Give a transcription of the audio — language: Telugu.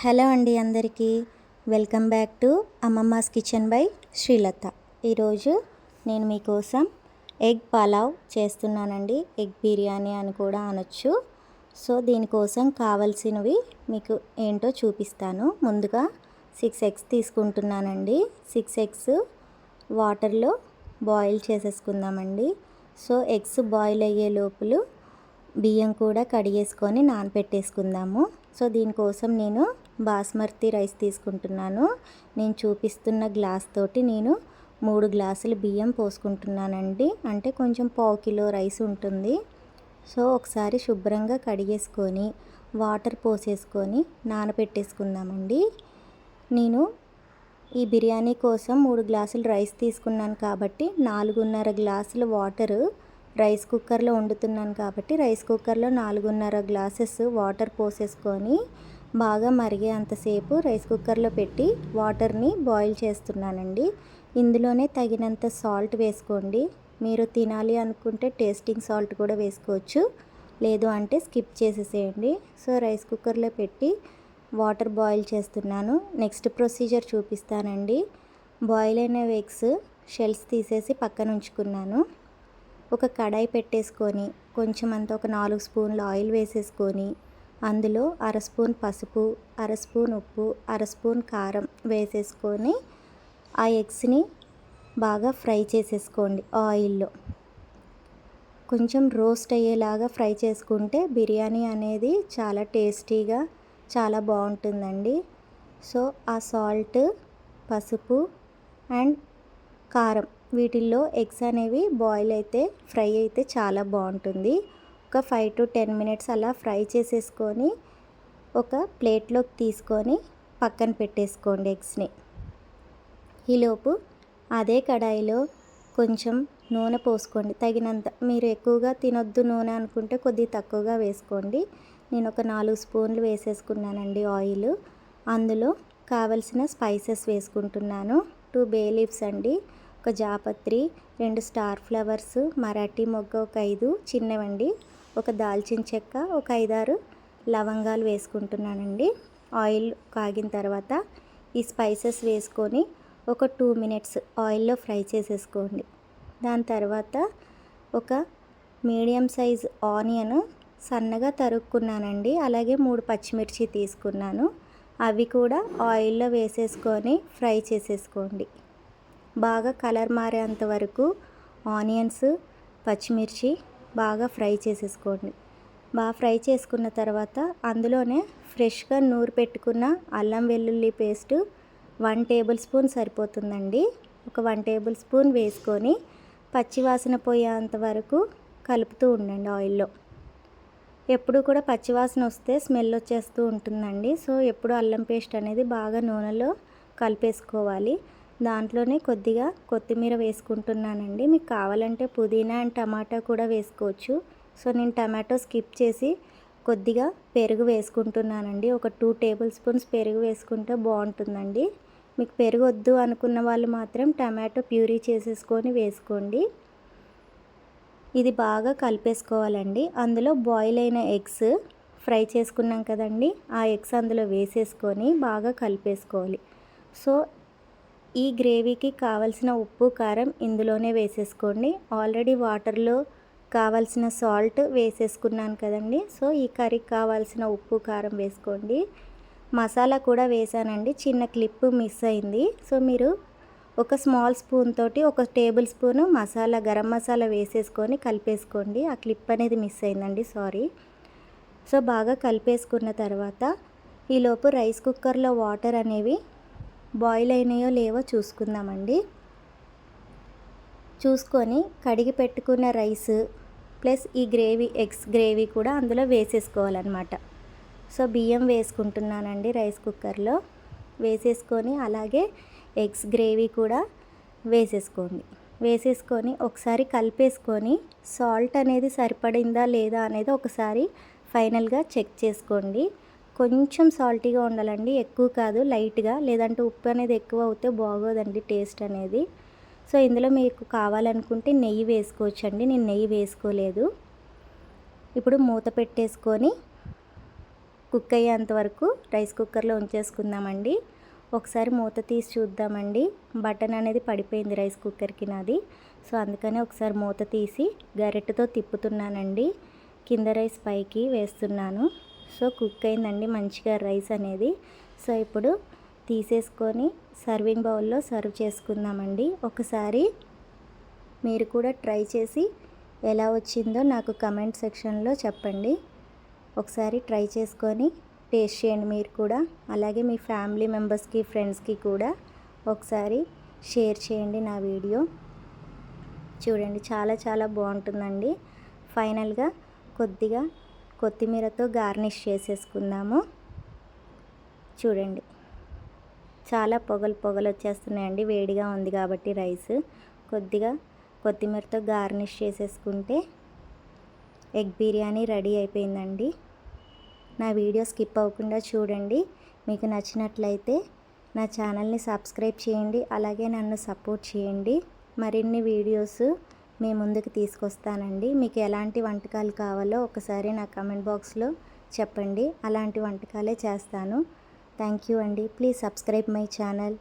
హలో అండి అందరికీ. Welcome back to Ammamma's kitchen by Srilatha. ఈరోజు నేను మీకోసం ఎగ్ పలావ్ చేస్తున్నానండి. ఎగ్ బిర్యానీ అని కూడా అనొచ్చు. సో దీనికోసం కావాల్సినవి మీకు ఏంటో చూపిస్తాను. ముందుగా సిక్స్ ఎగ్స్ తీసుకుంటున్నానండి. సిక్స్ ఎగ్స్ వాటర్లో బాయిల్ చేసేసుకుందామండి. సో ఎగ్స్ బాయిల్ అయ్యే లోపల బియ్యం కూడా కడిగేసుకొని నానపెట్టేసుకుందాము. సో దీనికోసం నేను బాస్మతి రైస్ తీసుకుంటున్నాను. నేను చూపిస్తున్న గ్లాస్ తోటి నేను మూడు గ్లాసులు బియ్యం పోసుకుంటున్నానండి. అంటే కొంచెం పావు కిలో రైస్ ఉంటుంది. సో ఒకసారి శుభ్రంగా కడిగేసుకొని వాటర్ పోసేసుకొని నానబెట్టేసుకుందామండి. నేను ఈ బిర్యానీ కోసం మూడు గ్లాసులు రైస్ తీసుకున్నాను కాబట్టి నాలుగున్నర గ్లాసులు వాటర్ రైస్ కుక్కర్లో వండుతున్నాను కాబట్టి రైస్ కుక్కర్లో నాలుగున్నర గ్లాసెస్ వాటర్ పోసేసుకొని బాగా మరిగే అంతసేపు రైస్ కుక్కర్లో పెట్టి వాటర్ని బాయిల్ చేస్తున్నానండి. ఇందులోనే తగినంత సాల్ట్ వేసుకోండి. మీరు తినాలి అనుకుంటే టేస్టింగ్ సాల్ట్ కూడా వేసుకోవచ్చు. లేదు అంటే స్కిప్ చేసేసేయండి. సో రైస్ కుక్కర్లో పెట్టి వాటర్ బాయిల్ చేస్తున్నాను. నెక్స్ట్ ప్రొసీజర్ చూపిస్తానండి. బాయిల్ అయిన ఎగ్స్ షెల్స్ తీసేసి పక్కన ఉంచుకున్నాను. ఒక కడాయి పెట్టేసుకొని కొంచెం అంత ఒక నాలుగు స్పూన్లు ఆయిల్ వేసేసుకొని అందులో అర స్పూన్ పసుపు అర స్పూన్ ఉప్పు అర స్పూన్ కారం వేసేసుకొని ఆ ఎగ్స్ని బాగా ఫ్రై చేసేసుకోండి ఆయిల్లో. కొంచెం రోస్ట్ అయ్యేలాగా ఫ్రై చేసుకుంటే బిర్యానీ అనేది చాలా టేస్టీగా చాలా బాగుంటుందండి. సో ఆ సాల్ట్ పసుపు అండ్ కారం వీటిల్లో ఎగ్స్ అనేవి బాయిల్ అయితే ఫ్రై అయితే చాలా బాగుంటుంది. ఒక ఫైవ్ టు టెన్ మినిట్స్ అలా ఫ్రై చేసేసుకొని ఒక ప్లేట్లోకి తీసుకొని పక్కన పెట్టేసుకోండి ఎగ్స్ని. ఈలోపు అదే కడాయిలో కొంచెం నూనె పోసుకోండి. తగినంత మీరు ఎక్కువగా తినొద్దు నూనె అనుకుంటే కొద్దిగా తక్కువగా వేసుకోండి. నేను ఒక నాలుగు స్పూన్లు వేసేసుకున్నానండి ఆయిల్. అందులో కావలసిన స్పైసెస్ వేసుకుంటున్నాను. టూ బే లీవ్స్ అండి. ఒక జాపత్రి రెండు స్టార్ ఫ్లవర్స్ మరాఠీ మొగ్గ ఒక ఐదు చిన్నవండి ఒక దాల్చిన చెక్క ఒక ఐదారు లవంగాలు వేసుకుంటున్నానండి. ఆయిల్ కాగిన తర్వాత ఈ స్పైసెస్ వేసుకొని ఒక టూ మినిట్స్ ఆయిల్లో ఫ్రై చేసేసుకోండి. దాని తర్వాత ఒక మీడియం సైజ్ ఆనియన్ సన్నగా తరుక్కున్నానండి. అలాగే మూడు పచ్చిమిర్చి తీసుకున్నాను. అవి కూడా ఆయిల్లో వేసేసుకొని ఫ్రై చేసేసుకోండి. బాగా కలర్ మారేంత వరకు ఆనియన్స్ పచ్చిమిర్చి బాగా ఫ్రై చేసేసుకోండి. బాగా ఫ్రై చేసుకున్న తర్వాత అందులోనే ఫ్రెష్గా నూరు పెట్టుకున్న అల్లం వెల్లుల్లి పేస్ట్ వన్ టేబుల్ స్పూన్ సరిపోతుందండి. ఒక వన్ టేబుల్ స్పూన్ వేసుకొని పచ్చివాసన పోయేంత వరకు కలుపుతూ ఉండండి ఆయిల్లో. ఎప్పుడు కూడా పచ్చివాసన వస్తే స్మెల్ వచ్చేస్తూ ఉంటుందండి. సో ఎప్పుడు అల్లం పేస్ట్ అనేది బాగా నూనెలో కలిపేసుకోవాలి. దాంట్లోనే కొద్దిగా కొత్తిమీర వేసుకుంటున్నానండి. మీకు కావాలంటే పుదీనా అండ్ టమాటా కూడా వేసుకోవచ్చు. సో నేను టమాటో స్కిప్ చేసి కొద్దిగా పెరుగు వేసుకుంటున్నానండి. ఒక టూ టేబుల్ స్పూన్స్ పెరుగు వేసుకుంటే బాగుంటుందండి. మీకు పెరుగు వద్దు అనుకున్న వాళ్ళు మాత్రం టమాటో ప్యూరీ చేసేసుకొని వేసుకోండి. ఇది బాగా కలిపేసుకోవాలండి. అందులో బాయిల్ అయిన ఎగ్స్ ఫ్రై చేసుకున్నాం కదండి. ఆ ఎగ్స్ అందులో వేసేసుకొని బాగా కలిపేసుకోవాలి. సో ఈ గ్రేవీకి కావలసిన ఉప్పు కారం ఇందులోనే వేసేసుకోండి. ఆల్రెడీ వాటర్లో కావాల్సిన సాల్ట్ వేసేసుకున్నాను కదండి. సో ఈ కర్రీకి కావాల్సిన ఉప్పు కారం వేసుకోండి. మసాలా కూడా వేసానండి. చిన్న క్లిప్ మిస్ అయింది. సో మీరు ఒక స్మాల్ స్పూన్ తోటి ఒక టేబుల్ స్పూను మసాలా గరం మసాలా వేసేసుకొని కలిపేసుకోండి. ఆ క్లిప్ అనేది మిస్ అయిందండి. సారీ. సో బాగా కలిపేసుకున్న తర్వాత ఈలోపు రైస్ కుక్కర్లో వాటర్ అనేవి బాయిల్ అయినాయో లేవో చూసుకుందామండి. చూసుకొని కడిగి పెట్టుకున్న రైస్ ప్లస్ ఈ గ్రేవీ ఎగ్స్ గ్రేవీ కూడా అందులో వేసేసుకోవాలన్నమాట. సో బియ్యం వేసుకుంటున్నానండి రైస్ కుక్కర్లో. వేసేసుకొని అలాగే ఎగ్స్ గ్రేవీ కూడా వేసేసుకోండి. వేసేసుకొని ఒకసారి కలిపేసుకొని సాల్ట్ అనేది సరిపడిందా లేదా అనేది ఒకసారి ఫైనల్గా చెక్ చేసుకోండి. కొంచెం సాల్టీగా ఉండాలండి. ఎక్కువ కాదు లైట్గా. లేదంటే ఉప్పు అనేది ఎక్కువ అవుతే బాగోదండి టేస్ట్ అనేది. సో ఇందులో మీకు కావాలనుకుంటే నెయ్యి వేసుకోవచ్చండి. నేను నెయ్యి వేసుకోలేదు. ఇప్పుడు మూత పెట్టేసుకొని కుక్ అయ్యేంత వరకు రైస్ కుక్కర్లో ఉంచేసుకుందామండి. ఒకసారి మూత తీసి చూద్దామండి. బటన్ అనేది పడిపోయింది రైస్ కుక్కర్కి నాది. సో అందుకనే ఒకసారి మూత తీసి గరిటెతో తిప్పుతున్నానండి. కింద రైస్ పైకి వేస్తున్నాను. సో కుక్ అయిందండి మంచిగా రైస్ అనేది. సో ఇప్పుడు తీసేసుకొని సర్వింగ్ బౌల్లో సర్వ్ చేసుకుందామండి. ఒకసారి మీరు కూడా ట్రై చేసి ఎలా వచ్చిందో నాకు కమెంట్ సెక్షన్లో చెప్పండి. ఒకసారి ట్రై చేసుకొని టేస్ట్ చేయండి మీరు కూడా. అలాగే మీ ఫ్యామిలీ మెంబర్స్కి ఫ్రెండ్స్కి కూడా ఒకసారి షేర్ చేయండి నా వీడియో. చూడండి చాలా చాలా బాగుంటుందండి. ఫైనల్గా కొద్దిగా కొత్తిమీరతో గార్నిష్ చేసేసుకుందాము. చూడండి. చాలా పొగలు పొగలు వచ్చేస్తున్నాయండి. వేడిగా ఉంది కాబట్టి రైస్. కొద్దిగా కొత్తిమీరతో గార్నిష్ చేసేసుకుంటే ఎగ్ బిర్యానీ రెడీ అయిపోయిందండి. నా వీడియో స్కిప్ అవ్వకుండా చూడండి. మీకు నచ్చినట్లయితే నా ఛానల్ని సబ్స్క్రైబ్ చేయండి. అలాగే నన్ను సపోర్ట్ చేయండి. మరిన్ని వీడియోస్ మీ ముందుకు తీసుకొస్తానండి. మీకు ఎలాంటి వంటకాలు కావాలో ఒకసారి నా కమెంట్ బాక్స్లో చెప్పండి. అలాంటి వంటకాలే చేస్తాను. థ్యాంక్ యూ అండి. Please subscribe my channel.